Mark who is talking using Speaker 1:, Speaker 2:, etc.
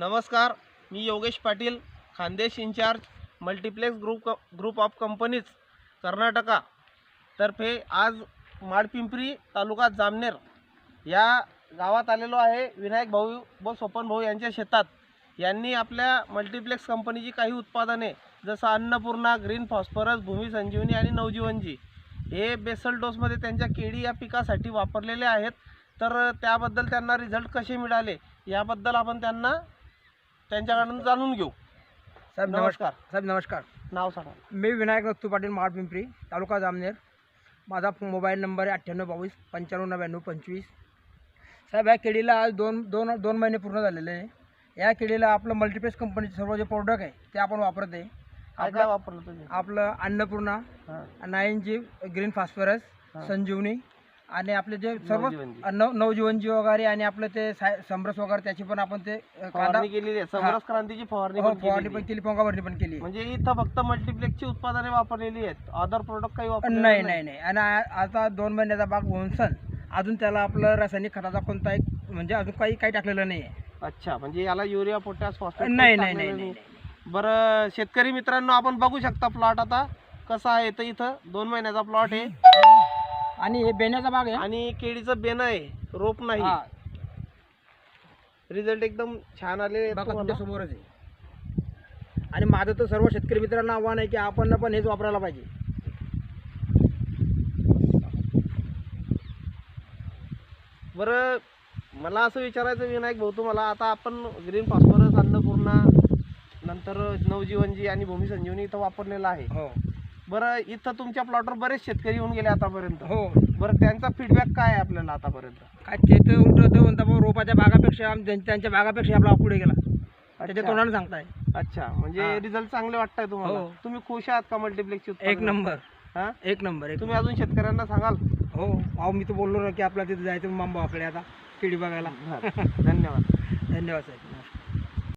Speaker 1: नमस्कार मी Yogesh Patil Khandesh in charge multiplex group group of companies Karnataka तर्फे आज माडपिंपरी तालुका जामनेर या गावात आलेलो आहे विनायक भाऊ व सोपन भाऊ यांच्या शेतात. यांनी आपल्या मल्टिप्लेक्स कंपनीची काही उत्पादने जसं अन्नपूर्णा ग्रीन फॉस्फरस भूमी संजीवनी आणि नवजीवनजी हे बेसल डोसमध्ये त्यांच्या केळी या पिकासाठी वापरलेले आहेत. तर त्याबद्दल त्यांना रिझल्ट कसे मिळाले याबद्दल आपण त्यांना त्यांच्याकडून जाणून घेऊ.
Speaker 2: साहेब नमस्कार. साहेब नमस्कार.
Speaker 1: नाव सांगा.
Speaker 2: मी विनायक नत्तू पाटील महाडपिंपरी तालुका जामनेर. माझा मोबाईल नंबर आहे अठ्ठ्याण्णव बावीस पंच्याण्णव नव्याण्णव पंचवीस. साहेब या केळीला आज दोन दोन दोन महिने पूर्ण झालेले आहे. या केळीला आपलं मल्टिप्लेक्स कंपनीचे सर्व जे प्रोडक्ट आहे ते आपण वापरत आहे.
Speaker 1: काय काय वापरलं तुम्ही?
Speaker 2: आपलं Annapurna nine G green phosphorus. Sanjivani आणि आपले जे सर्व
Speaker 1: नवजीवनजी.
Speaker 2: नव नवजीवनजी वगैरे आणि आपलं ते साय समरस वगैरे त्याची पण आपण ते अ, कांदा
Speaker 1: फवारणी केलेली आहे. समरस क्रांतीची फवारणी
Speaker 2: हो
Speaker 1: पण
Speaker 2: फवारणी
Speaker 1: केलेली
Speaker 2: पण
Speaker 1: आहे.
Speaker 2: केली पंगाभरणी पण केली.
Speaker 1: म्हणजे इथं फक्त मल्टिप्लेक्सची उत्पादने वापरलेली आहेत. अदर प्रोडक्ट काही वापरलेले
Speaker 2: नाही नाही. नाही आणि आ- आता दोन महिन्याचा बाग होऊन सण अजून त्याला आपलं रासायनिक खताचा कोणता एक म्हणजे अजून काही काही टाकलेलं नाही आहे
Speaker 1: अच्छा म्हणजे याला युरिया पोटॅश फॉस्फेट
Speaker 2: नाही नाही नाही नाही.
Speaker 1: बरं शेतकरी मित्रांनो आपण बघू शकता प्लॉट आता. कसा आहे तर इथं? दोन महिन्याचा प्लॉट आहे.
Speaker 2: आणि हे बेण्याचा बाग आहे?
Speaker 1: आणि केळीचं बेन आहे रोप नाही.
Speaker 2: हा,
Speaker 1: रिझल्ट एकदम छान आले
Speaker 2: बघा तुमच्या समोरच आहे. आणि माझं तर सर्व शेतकरी मित्रांना आव्हान आहे की आपण पण हेच वापरायला पाहिजे.
Speaker 1: बरं मला असं विचारायचं विनायक भाऊ तुम्हाला आता आपण ग्रीन फॉस्फरस अन्नपूर्णा नंतर नवजीवनजी आणि भूमी संजीवनी इथं वापरलेलं आहे.
Speaker 2: हो.
Speaker 1: बरं इथं तुमच्या प्लॉटवर बरेच शेतकरी येऊन गेले आतापर्यंत.
Speaker 2: हो.
Speaker 1: बरं त्यांचा फीडबॅक काय आहे आपल्याला आतापर्यंत?
Speaker 2: काय ते तर उलट होतं म्हणता भाऊ रोपाच्या आम- त्यां- त्यांच्या बागापेक्षा आपला पुढे गेला. त्याच्या. तोंडाने सांगताय.
Speaker 1: अच्छा म्हणजे
Speaker 2: हा.
Speaker 1: रिझल्ट चांगले वाटताय तुम्हाला?
Speaker 2: हो.
Speaker 1: तुम्ही खुश आहात का मल्टिप्लेक्सची
Speaker 2: एक नंबर.
Speaker 1: हा?
Speaker 2: एक नंबर एक
Speaker 1: तुम्ही अजून शेतकऱ्यांना सांगाल?
Speaker 2: हो. अहो मी तर बोललो ना की आपल्याला तिथे जायचं मांबाकडे आता केळी बघायला.
Speaker 1: धन्यवाद.
Speaker 2: धन्यवाद साहेब.